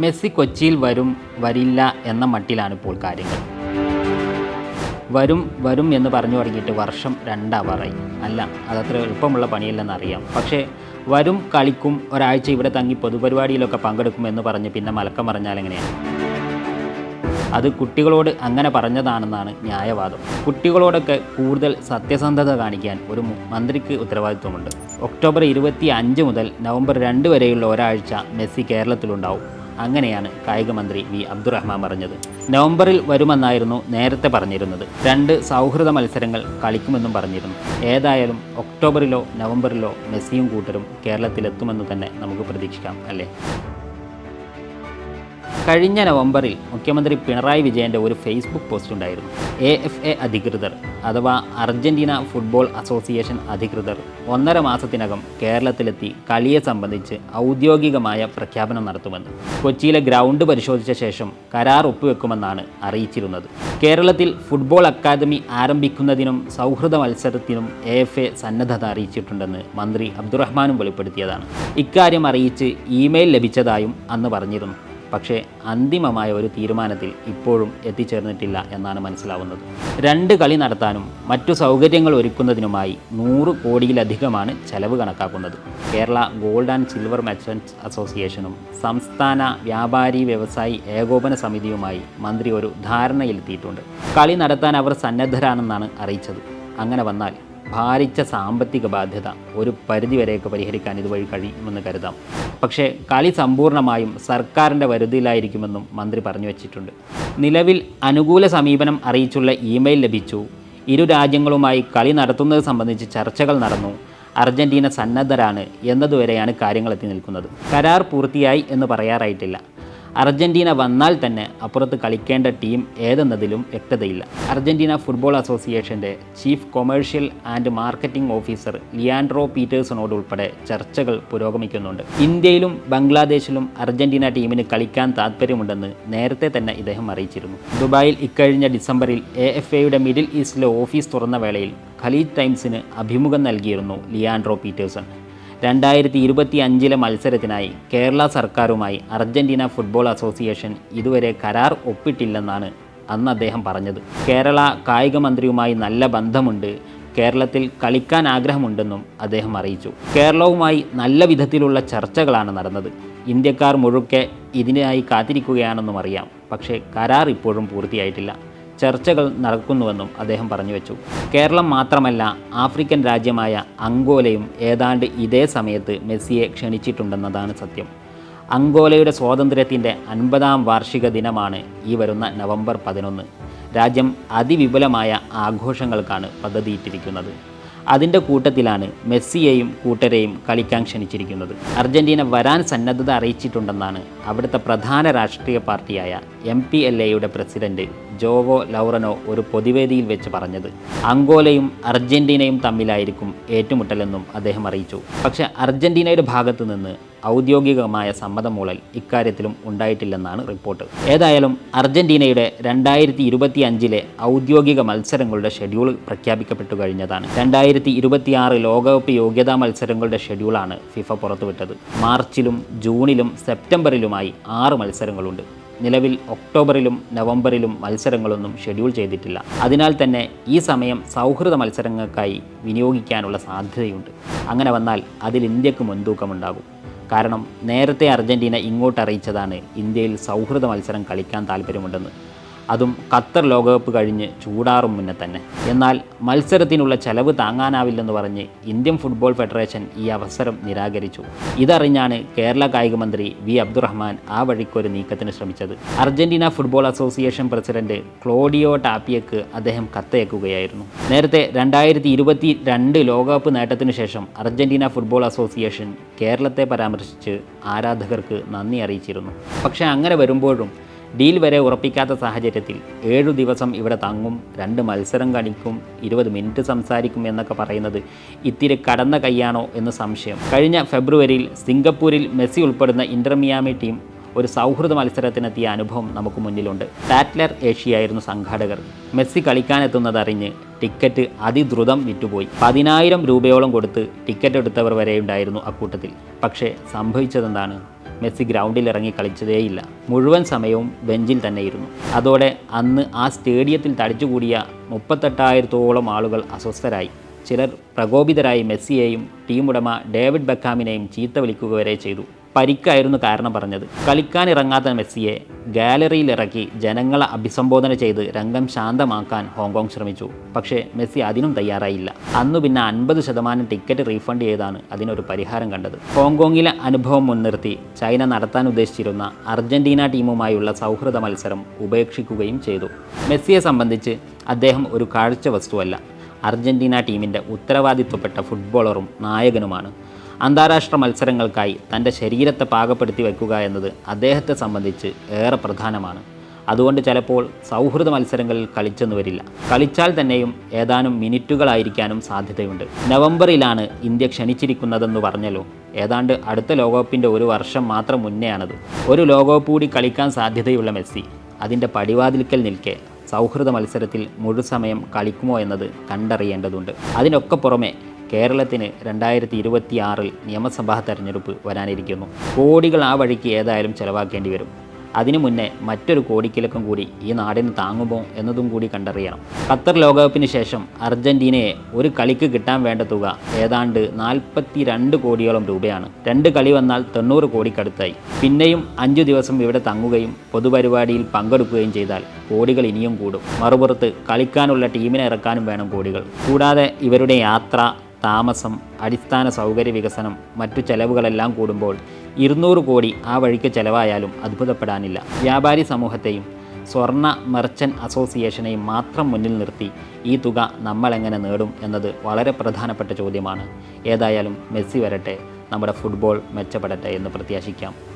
Messi കൊച്ചിയിൽ വരും വരില്ല എന്ന മട്ടിലാണ് ഇപ്പോൾ കാര്യങ്ങൾ. വരും വരും എന്ന് പറഞ്ഞു തുടങ്ങിയിട്ട് വർഷം രണ്ടാവാറായി. അല്ല അതത്ര എളുപ്പമുള്ള പണിയല്ലെന്നറിയാം പക്ഷേ വരും കളിക്കും ഒരാഴ്ച ഇവിടെ തങ്ങി പൊതുപരിപാടിയിലൊക്കെ പങ്കെടുക്കും എന്ന് പറഞ്ഞ് പിന്നെ മലക്കം പറഞ്ഞാൽ എങ്ങനെയാണ്? അത് കുട്ടികളോട് അങ്ങനെ പറഞ്ഞതാണെന്നാണ് ന്യായവാദം. കുട്ടികളോടൊക്കെ കൂടുതൽ സത്യസന്ധത കാണിക്കാൻ ഒരു മന്ത്രിക്ക് ഉത്തരവാദിത്വമുണ്ട്. ഒക്ടോബർ ഇരുപത്തി അഞ്ച് മുതൽ നവംബർ രണ്ട് വരെയുള്ള ഒരാഴ്ച മെസ്സി കേരളത്തിലുണ്ടാവും. അങ്ങനെയാണ് കായികമന്ത്രി വി അബ്ദുറഹ്മാൻ പറഞ്ഞത്. നവംബറിൽ വരുമെന്നായിരുന്നു നേരത്തെ പറഞ്ഞിരുന്നത്. രണ്ട് സൗഹൃദ മത്സരങ്ങൾ കളിക്കുമെന്നും പറഞ്ഞിരുന്നു. ഏതായാലും ഒക്ടോബറിലോ നവംബറിലോ മെസ്സിയും കൂട്ടരും കേരളത്തിലെത്തുമെന്ന് തന്നെ നമുക്ക് പ്രതീക്ഷിക്കാം അല്ലേ? കഴിഞ്ഞ നവംബറിൽ മുഖ്യമന്ത്രി പിണറായി വിജയന്റെ ഒരു ഫേസ്ബുക്ക് പോസ്റ്റ് ഉണ്ടായിരുന്നു. എ എഫ് എ അധികൃതർ അഥവാ അർജന്റീന ഫുട്ബോൾ അസോസിയേഷൻ അധികൃതർ ഒന്നര മാസത്തിനകം കേരളത്തിലെത്തി കളിയെ സംബന്ധിച്ച് ഔദ്യോഗികമായ പ്രഖ്യാപനം നടത്തുമെന്ന് കൊച്ചിയിലെ ഗ്രൗണ്ട് പരിശോധിച്ച ശേഷം കരാർ ഒപ്പുവെക്കുമെന്നാണ് അറിയിച്ചിരുന്നത്. കേരളത്തിൽ ഫുട്ബോൾ അക്കാദമി ആരംഭിക്കുന്നതിനും സൗഹൃദ മത്സരത്തിനും എ എഫ് എ സന്നദ്ധത അറിയിച്ചിട്ടുണ്ടെന്ന് മന്ത്രി അബ്ദുറഹ്മാനും വെളിപ്പെടുത്തിയതാണ്. ഇക്കാര്യം അറിയിച്ച് ഇമെയിൽ ലഭിച്ചതായും അന്ന് പറഞ്ഞിരുന്നു. പക്ഷേ അന്തിമമായ ഒരു തീരുമാനത്തിൽ ഇപ്പോഴും എത്തിച്ചേർന്നിട്ടില്ല എന്നാണ് മനസ്സിലാവുന്നത്. രണ്ട് കളി നടത്താനും മറ്റു സൗകര്യങ്ങൾ ഒരുക്കുന്നതിനുമായി നൂറ് കോടിയിലധികമാണ് ചെലവ് കണക്കാക്കുന്നത്. Kerala gold and silver merchants അസോസിയേഷനും സംസ്ഥാന വ്യാപാരി വ്യവസായി ഏകോപന സമിതിയുമായി മന്ത്രി ഒരു ധാരണയിലെത്തിയിട്ടുണ്ട്. കളി നടത്താൻ അവർ സന്നദ്ധരാണെന്നാണ് അറിയിച്ചത്. അങ്ങനെ വന്നാൽ ഭാരിച്ച സാമ്പത്തിക ബാധ്യത ഒരു പരിധിവരെയൊക്കെ പരിഹരിക്കാൻ ഇതുവഴി കഴിയുമെന്ന് കരുതാം. പക്ഷേ കളി സമ്പൂർണമായും സർക്കാരിന്റെ വരുതിയിലായിരിക്കുമെന്നും മന്ത്രി പറഞ്ഞു വച്ചിട്ടുണ്ട്. നിലവിൽ അനുകൂല സമീപനം അറിയിച്ചുള്ള ഇമെയിൽ ലഭിച്ചു. ഇരു രാജ്യങ്ങളുമായി കളി നടത്തുന്നത് സംബന്ധിച്ച് ചർച്ചകൾ നടന്നു. അർജന്റീന സന്നദ്ധരാണ് എന്നതുവരെയാണ് കാര്യങ്ങൾ എത്തി നിൽക്കുന്നത്. കരാർ പൂർത്തിയായി എന്ന് പറയാറായിട്ടില്ല. അർജന്റീന വന്നാൽ തന്നെ അപ്പുറത്ത് കളിക്കേണ്ട ടീം ഏതെന്നതിലും വ്യക്തതയില്ല അർജന്റീന ഫുട്ബോൾ അസോസിയേഷന്റെ chief commercial and marketing officer Leandro പീറ്റേഴ്സണോട് ഉൾപ്പെടെ ചർച്ചകൾ പുരോഗമിക്കുന്നുണ്ട്. ഇന്ത്യയിലും ബംഗ്ലാദേശിലും അർജന്റീന ടീമിന് കളിക്കാൻ താൽപ്പര്യമുണ്ടെന്ന് നേരത്തെ തന്നെ ഇദ്ദേഹം അറിയിച്ചിരുന്നു. ദുബായിൽ ഇക്കഴിഞ്ഞ ഡിസംബറിൽ എ എഫ് എയുടെ മിഡിൽ ഈസ്റ്റിലെ ഓഫീസ് തുറന്ന വേളയിൽ ഖലീദ് ടൈംസിന് അഭിമുഖം നൽകിയിരുന്നു ലിയാൻഡ്രോ പീറ്റേഴ്സൺ. രണ്ടായിരത്തി ഇരുപത്തി അഞ്ചിലെ മത്സരത്തിനായി കേരള സർക്കാരുമായി അർജന്റീന ഫുട്ബോൾ അസോസിയേഷൻ ഇതുവരെ കരാർ ഒപ്പിട്ടില്ലെന്നാണ് അന്ന് അദ്ദേഹം പറഞ്ഞത്. കേരള കായിക മന്ത്രിയുമായി നല്ല ബന്ധമുണ്ട്. കേരളത്തിൽ കളിക്കാൻ ആഗ്രഹമുണ്ടെന്നും അദ്ദേഹം അറിയിച്ചു. കേരളവുമായി നല്ല വിധത്തിലുള്ള ചർച്ചകളാണ് നടന്നത്. ഇന്ത്യക്കാർ മുഴുക്കെ ഇതിനായി കാത്തിരിക്കുകയാണെന്നും അറിയാം. പക്ഷേ കരാർ ഇപ്പോഴും പൂർത്തിയായിട്ടില്ല. ചർച്ചകൾ നടക്കുന്നുവെന്നും അദ്ദേഹം പറഞ്ഞു വെച്ചു. കേരളം മാത്രമല്ല ആഫ്രിക്കൻ രാജ്യമായ അങ്കോലയും ഏതാണ്ട് ഇതേ സമയത്ത് മെസ്സിയെ ക്ഷണിച്ചിട്ടുണ്ടെന്നതാണ് സത്യം. അങ്കോലയുടെ സ്വാതന്ത്ര്യത്തിന്റെ അൻപതാം വാർഷിക ദിനമാണ് ഈ വരുന്ന നവംബർ പതിനൊന്ന്. രാജ്യം അതിവിപുലമായ ആഘോഷങ്ങൾക്കാണ് പദ്ധതിയിട്ടിരിക്കുന്നത്. അതിന്റെ കൂട്ടത്തിലാണ് മെസ്സിയെയും കൂട്ടരെയും കളിക്കാൻ ക്ഷണിച്ചിരിക്കുന്നത്. അർജന്റീന വരാൻ സന്നദ്ധത അറിയിച്ചിട്ടുണ്ടെന്നാണ് അവിടുത്തെ പ്രധാന രാഷ്ട്രീയ പാർട്ടിയായ എം പി എൽ എയുടെ പ്രസിഡന്റ് ജോവോ ലൗറനോ ഒരു പൊതുവേദിയിൽ വെച്ച് പറഞ്ഞത്. അങ്കോലയും അർജന്റീനയും തമ്മിലായിരിക്കും ഏറ്റുമുട്ടലെന്നും അദ്ദേഹം അറിയിച്ചു. പക്ഷേ അർജന്റീനയുടെ ഭാഗത്തു നിന്ന് ഔദ്യോഗികമായ സമ്മതം മൂളൽ ഇക്കാര്യത്തിലും ഉണ്ടായിട്ടില്ലെന്നാണ് റിപ്പോർട്ട്. ഏതായാലും അർജന്റീനയുടെ രണ്ടായിരത്തി ഇരുപത്തി അഞ്ചിലെ ഔദ്യോഗിക മത്സരങ്ങളുടെ ഷെഡ്യൂൾ പ്രഖ്യാപിക്കപ്പെട്ടു കഴിഞ്ഞതാണ്. രണ്ടായിരത്തി ഇരുപത്തിയാറ് ലോകകപ്പ് യോഗ്യതാ മത്സരങ്ങളുടെ ഷെഡ്യൂളാണ് ഫിഫ പുറത്തുവിട്ടത്. മാർച്ചിലും ജൂണിലും സെപ്റ്റംബറിലുമായി ആറ് മത്സരങ്ങളുണ്ട്. നിലവിൽ ഒക്ടോബറിലും നവംബറിലും മത്സരങ്ങളൊന്നും ഷെഡ്യൂൾ ചെയ്തിട്ടില്ല. അതിനാൽ തന്നെ ഈ സമയം സൗഹൃദ മത്സരങ്ങൾക്കായി വിനിയോഗിക്കാനുള്ള സാധ്യതയുണ്ട്. അങ്ങനെ വന്നാൽ അതിൽ ഇന്ത്യയ്ക്ക് മുൻതൂക്കമുണ്ടാകും. കാരണം നേരത്തെ അർജന്റീന ഇങ്ങോട്ട് അറിയിച്ചതാണ് ഇന്ത്യയിൽ സൗഹൃദ മത്സരം കളിക്കാൻ താല്പര്യമുണ്ടെന്ന്. അതും ഖത്തർ ലോകകപ്പ് കഴിഞ്ഞ് ചൂടാറും മുന്നേ തന്നെ. എന്നാൽ മത്സരത്തിനുള്ള ചെലവ് താങ്ങാനാവില്ലെന്ന് പറഞ്ഞ് ഇന്ത്യൻ ഫുട്ബോൾ ഫെഡറേഷൻ ഈ അവസരം നിരാകരിച്ചു. ഇതറിഞ്ഞാണ് കേരള കായിക മന്ത്രി വി അബ്ദുറഹ്മാൻ ആ വഴിക്കൊരു നീക്കത്തിന് ശ്രമിച്ചത്. Argentina football association president Claudio ടാപ്പിയക്ക് അദ്ദേഹം കത്തയക്കുകയായിരുന്നു. നേരത്തെ രണ്ടായിരത്തി ഇരുപത്തി രണ്ട് ലോകകപ്പ് നേട്ടത്തിനു ശേഷം അർജന്റീന ഫുട്ബോൾ അസോസിയേഷൻ കേരളത്തെ പരാമർശിച്ച് ആരാധകർക്ക് നന്ദി അറിയിച്ചിരുന്നു. പക്ഷേ അങ്ങനെ വരുമ്പോഴും ഡീൽ വരെ ഉറപ്പിക്കാത്ത സാഹചര്യത്തിൽ ഏഴു ദിവസം ഇവിടെ തങ്ങും രണ്ട് മത്സരം കളിക്കും ഇരുപത് മിനിറ്റ് സംസാരിക്കും എന്നൊക്കെ പറയുന്നത് ഇത്തിരി കടന്ന കൈയാണോ എന്ന് സംശയം. കഴിഞ്ഞ ഫെബ്രുവരിയിൽ സിംഗപ്പൂരിൽ മെസ്സി ഉൾപ്പെടുന്ന ഇന്റർ മിയാമി ടീം ഒരു സൗഹൃദ മത്സരത്തിനെത്തിയ അനുഭവം നമുക്ക് മുന്നിലുണ്ട്. ടാറ്റ്ലർ ഏഷ്യയായിരുന്നു സംഘാടകർ. മെസ്സി കളിക്കാനെത്തുന്നതറിഞ്ഞ് ടിക്കറ്റ് അതിദ്രുതം വിറ്റുപോയി. പതിനായിരം രൂപയോളം കൊടുത്ത് ടിക്കറ്റ് എടുത്തവർ വരെ ഉണ്ടായിരുന്നു അക്കൂട്ടത്തിൽ. പക്ഷേ സംഭവിച്ചതെന്താണ്? മെസ്സി ഗ്രൗണ്ടിൽ ഇറങ്ങി കളിച്ചതേയില്ല. മുഴുവൻ സമയവും ബെഞ്ചിൽ തന്നെയിരുന്നു. അതോടെ അന്ന് ആ സ്റ്റേഡിയത്തിൽ തടിച്ചുകൂടിയ മുപ്പത്തെട്ടായിരത്തോളം ആളുകൾ അസ്വസ്ഥരായി. ചിലർ പ്രകോപിതരായി മെസ്സിയെയും ടീം ഉടമ ഡേവിഡ് ബക്കാമിനെയും ചീത്ത വിളിക്കുക വരെ ചെയ്തു. പരിക്കായിരുന്നു കാരണം പറഞ്ഞത്. കളിക്കാൻ ഇറങ്ങാത്ത മെസ്സിയെ ഗാലറിയിൽ ഇറക്കി ജനങ്ങളെ അഭിസംബോധന ചെയ്ത് രംഗം ശാന്തമാക്കാൻ ഹോങ്കോങ് ശ്രമിച്ചു. പക്ഷേ മെസ്സി അതിനും തയ്യാറായില്ല. അന്നു പിന്നെ അൻപത് ശതമാനം ടിക്കറ്റ് റീഫണ്ട് ചെയ്താണ് അതിനൊരു പരിഹാരം കണ്ടത്. ഹോങ്കോങ്ങിലെ അനുഭവം മുൻനിർത്തി ചൈന നടത്താൻ ഉദ്ദേശിച്ചിരുന്ന അർജന്റീന ടീമുമായുള്ള സൗഹൃദ മത്സരം ഉപേക്ഷിക്കുകയും ചെയ്തു. മെസ്സിയെ സംബന്ധിച്ച് അദ്ദേഹം ഒരു കാഴ്ച വസ്തുവല്ല അർജന്റീന ടീമിന്റെ ഉത്തരവാദിത്വപ്പെട്ട ഫുട്ബോളറും നായകനുമാണ്. അന്താരാഷ്ട്ര മത്സരങ്ങൾക്കായി തന്റെ ശരീരത്തെ പാകപ്പെടുത്തി വയ്ക്കുക എന്നത് അദ്ദേഹത്തെ സംബന്ധിച്ച് ഏറെ പ്രധാനമാണ്. അതുകൊണ്ട് ചിലപ്പോൾ സൗഹൃദ മത്സരങ്ങളിൽ കളിച്ചെന്ന് വരില്ല. കളിച്ചാൽ തന്നെയും ഏതാനും മിനിറ്റുകളായിരിക്കാനും സാധ്യതയുണ്ട്. നവംബറിലാണ് ഇന്ത്യ ക്ഷണിച്ചിരിക്കുന്നതെന്ന് പറഞ്ഞല്ലോ. ഏതാണ്ട് അടുത്ത ലോകകപ്പിന്റെ ഒരു വർഷം മാത്രം മുന്നെയാണത്. ഒരു ലോകകപ്പ് കൂടി കളിക്കാൻ സാധ്യതയുള്ള മെസ്സി അതിന്റെ പടിവാതിൽക്കൽ നിൽക്കെ സൗഹൃദ മത്സരത്തിൽ മുഴുസമയം കളിക്കുമോ എന്നത് കണ്ടറിയേണ്ടതുണ്ട്. അതിനൊക്കെ പുറമെ കേരളത്തിന് രണ്ടായിരത്തി ഇരുപത്തി ആറിൽ നിയമസഭാ തെരഞ്ഞെടുപ്പ് വരാനിരിക്കുന്നു. കോടികൾ ആ വഴിക്ക് ഏതായാലും ചെലവാക്കേണ്ടി വരും. അതിനു മുന്നേ മറ്റൊരു കോടിക്കിലക്കം കൂടി ഈ നാടിന് താങ്ങുമോ എന്നതും കൂടി കണ്ടറിയണം. ഖത്തർ ലോകകപ്പിന് ശേഷം അർജന്റീനയെ ഒരു കളിക്ക് കിട്ടാൻ വേണ്ട തുക ഏതാണ്ട് നാൽപ്പത്തി രണ്ട് കോടിയോളം രൂപയാണ്. രണ്ട് കളി വന്നാൽ തൊണ്ണൂറ് കോടിക്കടുത്തായി. പിന്നെയും അഞ്ചു ദിവസം ഇവിടെ തങ്ങുകയും പൊതുപരിപാടിയിൽ പങ്കെടുക്കുകയും ചെയ്താൽ കോടികൾ ഇനിയും കൂടും. മറുപുറത്ത് കളിക്കാനുള്ള ടീമിനെ ഇറക്കാനും വേണം കോടികൾ. കൂടാതെ ഇവരുടെ യാത്ര താമസം അടിസ്ഥാന സൗകര്യ വികസനം മറ്റു ചെലവുകളെല്ലാം കൂടുമ്പോൾ ഇരുന്നൂറ് കോടി ആ വഴിക്ക് ചെലവായാലും അത്ഭുതപ്പെടാനില്ല. വ്യാപാരി സമൂഹത്തെയും സ്വർണ മെർച്ചന്റ് അസോസിയേഷനെയും മാത്രം മുന്നിൽ നിർത്തി ഈ തുക നമ്മളെങ്ങനെ നേടും എന്നത് വളരെ പ്രധാനപ്പെട്ട ചോദ്യമാണ്. ഏതായാലും മെസ്സി വരട്ടെ നമ്മുടെ ഫുട്ബോൾ മെച്ചപ്പെടട്ടെ എന്ന് പ്രത്യാശിക്കാം.